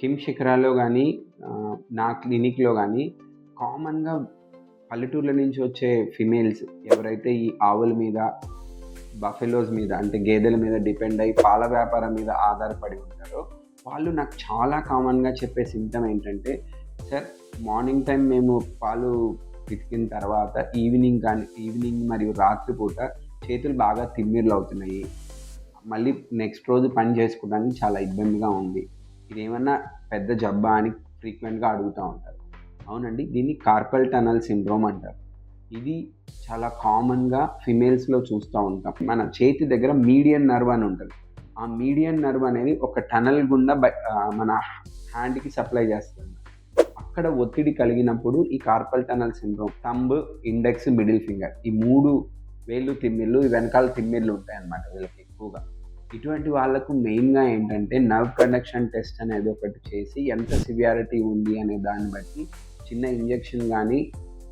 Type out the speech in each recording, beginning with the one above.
Kim శిఖరాలో కానీ నా క్లినిక్లో కానీ కామన్గా పల్లెటూర్ల నుంచి వచ్చే ఫిమేల్స్ ఎవరైతే ఈ ఆవుల మీద బఫెలోస్ మీద అంటే గేదెల మీద డిపెండ్ అయ్యి పాల వ్యాపారం మీద ఆధారపడి ఉంటారో వాళ్ళు నాకు చాలా కామన్గా చెప్పే సిమ్టమ్ ఏంటంటే సార్ మార్నింగ్ టైం మేము పాలు పితికిన తర్వాత ఈవినింగ్ కానీ ఈవినింగ్ మరియు రాత్రిపూట చేతులు బాగా తిమ్మిర్లు అవుతున్నాయి. మళ్ళీ నెక్స్ట్ రోజు పని చేసుకోవడానికి చాలా ఇబ్బందిగా ఉంది. ఇది ఏమన్నా పెద్ద జబ్బా అని ఫ్రీక్వెంట్గా అడుగుతూ ఉంటారు. అవునండి దీన్ని కార్పల్ టనల్ సిండ్రోమ్ అంటారు. ఇది చాలా కామన్గా ఫిమేల్స్లో చూస్తూ ఉంటాం. మన చేతి దగ్గర మీడియన్ నర్వ్ అని ఉంటుంది. ఆ మీడియన్ నర్వ్ అనేది ఒక టనల్ గుండా మన హ్యాండ్కి సప్లై చేస్తుంది. అక్కడ ఒత్తిడి కలిగినప్పుడు ఈ carpal tunnel syndrome thumb index middle finger ఈ మూడు వేళ్ళు తిమ్మిళ్ళు ఈ వెనకాల తిమ్మిళ్ళు ఉంటాయి అన్నమాట వీళ్ళకి ఎక్కువగా. ఇటువంటి వాళ్ళకు మెయిన్గా ఏంటంటే నర్వ్ కండక్షన్ టెస్ట్ అనేది ఒకటి చేసి ఎంత సివియారిటీ ఉంది అనే దాన్ని బట్టి చిన్న ఇంజెక్షన్ కానీ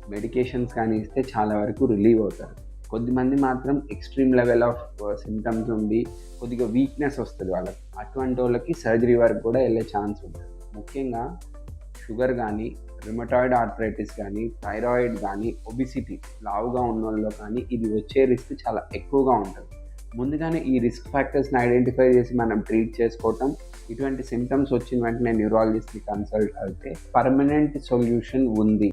మెడికేషన్స్ కానీ ఇస్తే చాలా వరకు రిలీవ్ అవుతారు. కొద్దిమంది మాత్రం ఎక్స్ట్రీమ్ లెవెల్ ఆఫ్ సిమ్టమ్స్ ఉండి కొద్దిగా వీక్నెస్ వస్తుంది వాళ్ళకి. అటువంటి వాళ్ళకి సర్జరీ వరకు కూడా వెళ్ళే ఛాన్స్ ఉంటుంది. ముఖ్యంగా షుగర్ కానీ రిమటాయిడ్ ఆర్థరైటిస్ కానీ థైరాయిడ్ కానీ ఒబిసిటీ లావుగా ఉన్న వాళ్ళు కానీ ఇది వచ్చే రిస్క్ చాలా ఎక్కువగా ఉంటుంది. ముందుగానే ఈ రిస్క్ ఫ్యాక్టర్స్ని ఐడెంటిఫై చేసి మనం ట్రీట్ చేసుకోవటం ఇటువంటి సిమ్టమ్స్ వచ్చిన వెంటనే న్యూరాలజిస్ట్ని కన్సల్ట్ అయితే పర్మనెంట్ సొల్యూషన్ ఉంది.